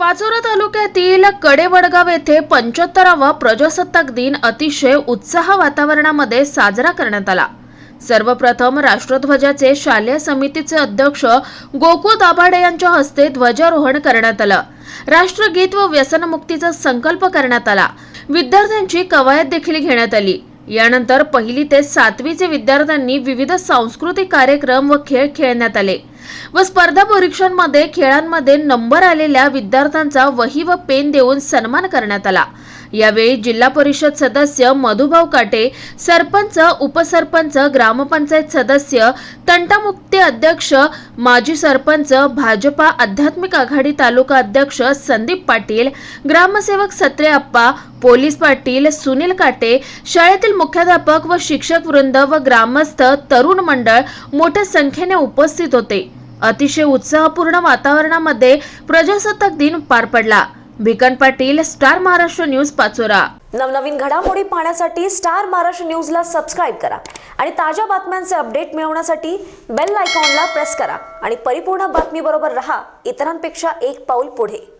पाचोरा तालुक्यातील कडेवडगाव येथे पंच्याहत्तरावा प्रजासत्ताक दिन अतिशय उत्साह वातावरणामध्ये साजरा करण्यात आला. सर्वप्रथम राष्ट्रध्वजाचे शालेय समितीचे अध्यक्ष गोकुळ दाभाडे यांच्या हस्ते ध्वजारोहण करण्यात आलं. राष्ट्रगीत व व्यसनमुक्तीचा संकल्प करण्यात आला. विद्यार्थ्यांची कवायत देखील घेण्यात आली. यानंतर पहिली ते सातवीचे विद्यार्थ्यांनी विविध सांस्कृतिक कार्यक्रम व खेळ खेळण्यात आले. व स्पर्धा परीक्षांमध्ये खेळांमध्ये नंबर आलेल्या विद्यार्थ्यांचा वही व पेन देऊन सन्मान करण्यात आला. यावेळी जिल्हा परिषद सदस्य मधुभाऊ काटे सरपंच उपसरपंच ग्रामपंचायत सदस्य तंटामुक्ती अध्यक्ष माजी सरपंच भाजपा आध्यात्मिक आघाडी तालुका अध्यक्ष संदीप पाटील ग्रामसेवक सत्रे अप्पा पोलीस पाटील सुनील काटे शाळेतील मुख्याध्यापक व शिक्षक वृंद व ग्रामस्थ तरुण मंडळ मोठ्या संख्येने उपस्थित होते. अतिशय उत्साहपूर्ण वातावरणामध्ये प्रजासत्ताक दिन पार पडला. Bhikan Patil star Maharashtra news Pachora. नवनवीन घडामोडी पाहण्यासाठी स्टार महाराष्ट्र न्यूजला सबस्क्राईब करा आणि ताज्या बातम्यांचे अपडेट मिळवण्यासाठी बेल आयकॉनला प्रेस करा. आणि परिपूर्ण बातमीबरोबर रहा. इतरांपेक्षा एक पाऊल पुढे.